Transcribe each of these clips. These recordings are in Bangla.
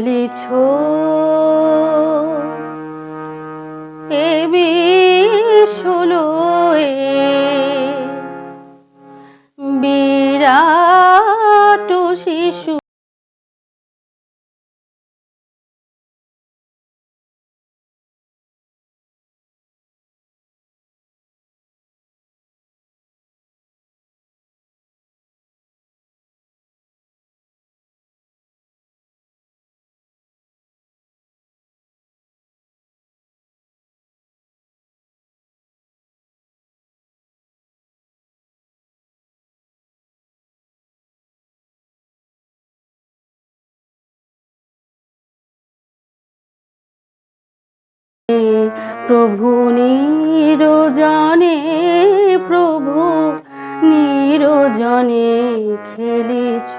খেলিছ এ বিশুলো এ বিরাট শিশু প্রভু নিরজনে প্রভু নিরজনে খেলিছ।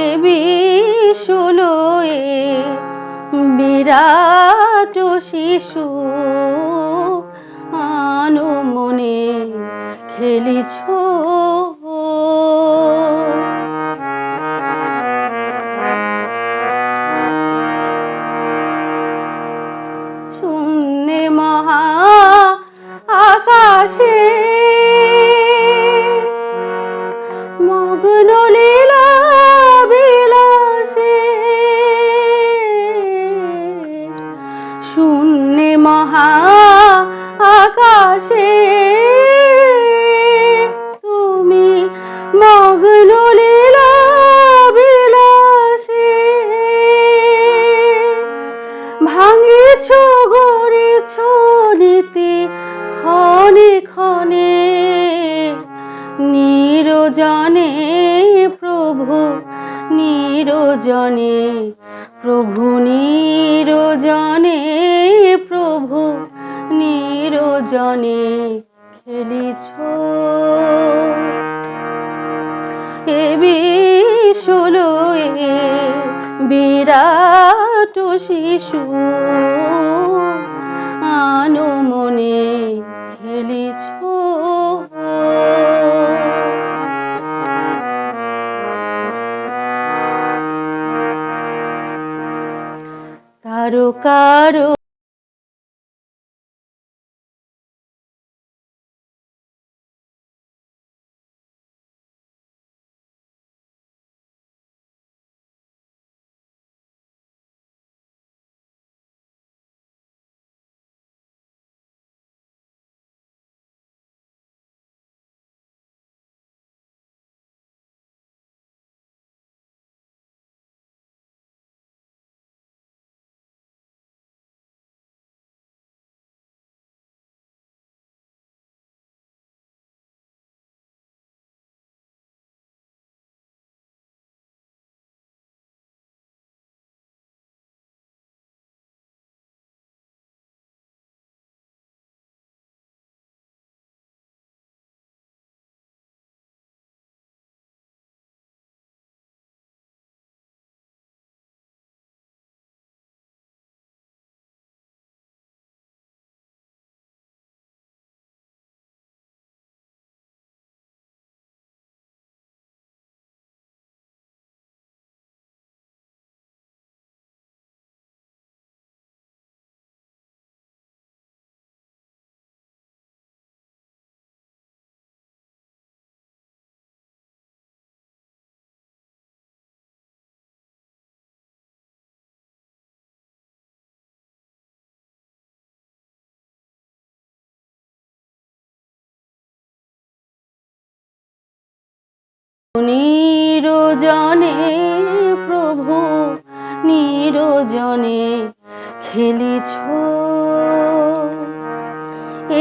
এ বিশুলো এ বিরাট শিশু। শূন্যে মহা আকাশে। তুমি মগ্ন লীলা ভাঙিছ গড়েছ নীতি ক্ষণে ক্ষণে। নিরজনে প্রভু নিরজনে প্রভু নিরজনে প্রভু নিরজনে খেলিছ। এ বিশুলো এ বিরাট শিশু। তারকারো নিরজনে প্রভু নিরজনে খেলিছ।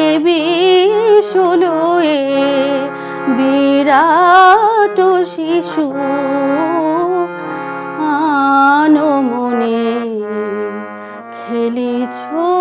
এ বিষলয়ে বিরাট শিশু আনমনে খেলিছো।